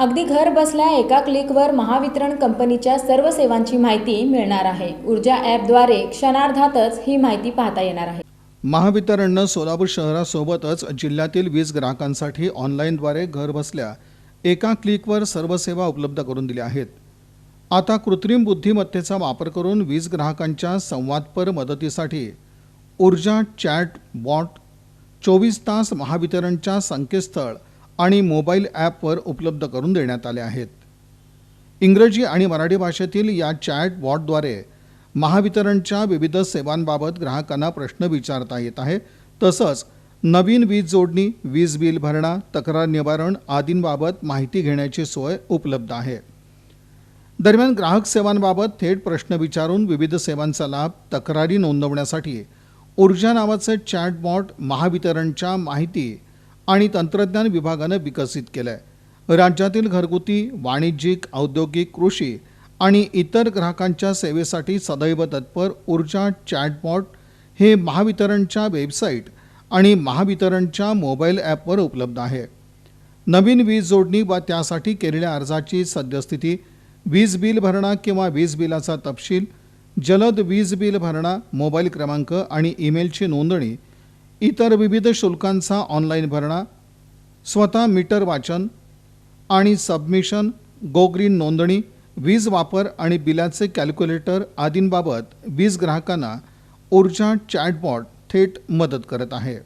अगदी घर बसल्या एका क्लिकवर महावितरण कंपनीच्या सर्व सेवांची माहिती मिळणार आहे. ऊर्जा ॲपद्वारे क्षणार्धातच ही माहिती पाहता येणार आहे. महावितरणनं सोलापूर शहरासोबतच जिल्ह्यातील वीज ग्राहकांसाठी ऑनलाईनद्वारे घरबसल्या एका क्लिकवर सर्व सेवा उपलब्ध करून दिल्या आहेत. आता कृत्रिम बुद्धिमत्तेचा वापर करून वीज ग्राहकांच्या संवादपर मदतीसाठी ऊर्जा चॅट बॉट चोवीस तास महावितरणच्या संकेतस्थळ आणि मोबाईल ॲपवर उपलब्ध करून देण्यात आले आहेत. इंग्रजी आणि मराठी भाषेतील या चॅट बॉटद्वारे महावितरणच्या विविध सेवांबाबत ग्राहकांना प्रश्न विचारता येत आहे. तसंच नवीन वीज जोडणी वीज बिल भरणा तक्रार निवारण आदींबाबत माहिती घेण्याची सोय उपलब्ध आहे. दरम्यान ग्राहक सेवांबाबत थेट प्रश्न विचारून विविध सेवांचा लाभ तक्रारी नोंदवण्यासाठी ऊर्जा नावाचं चॅटबॉट महावितरणच्या माहिती आणि तंत्रज्ञान विभागानं विकसित केलं आहे राज्यातील घरगुती वाणिज्यिक औद्योगिक कृषी आणि इतर ग्राहकांच्या सेवेसाठी सदैव तत्पर ऊर्जा चॅटबॉट हे महावितरणच्या वेबसाईट आणि महावितरणच्या मोबाईल ॲपवर उपलब्ध आहे. नवीन वीज जोडणी व त्यासाठी केलेल्या अर्जाची सद्यस्थिती वीज बिल भरणा किंवा वीज बिलाचा तपशील जलद वीज बिल भरणा मोबाईल क्रमांक आणि ईमेलची नोंदणी इतर विविध शुल्कांचा ऑनलाईन भरणा स्वतः मीटर वाचन आणि सबमिशन गोग्रीन नोंदणी वीज वापर आणि बिलाचे कॅल्क्युलेटर आदींबाबत वीज ग्राहकांना ऊर्जा चॅटबॉट थेट मदत करत आहे.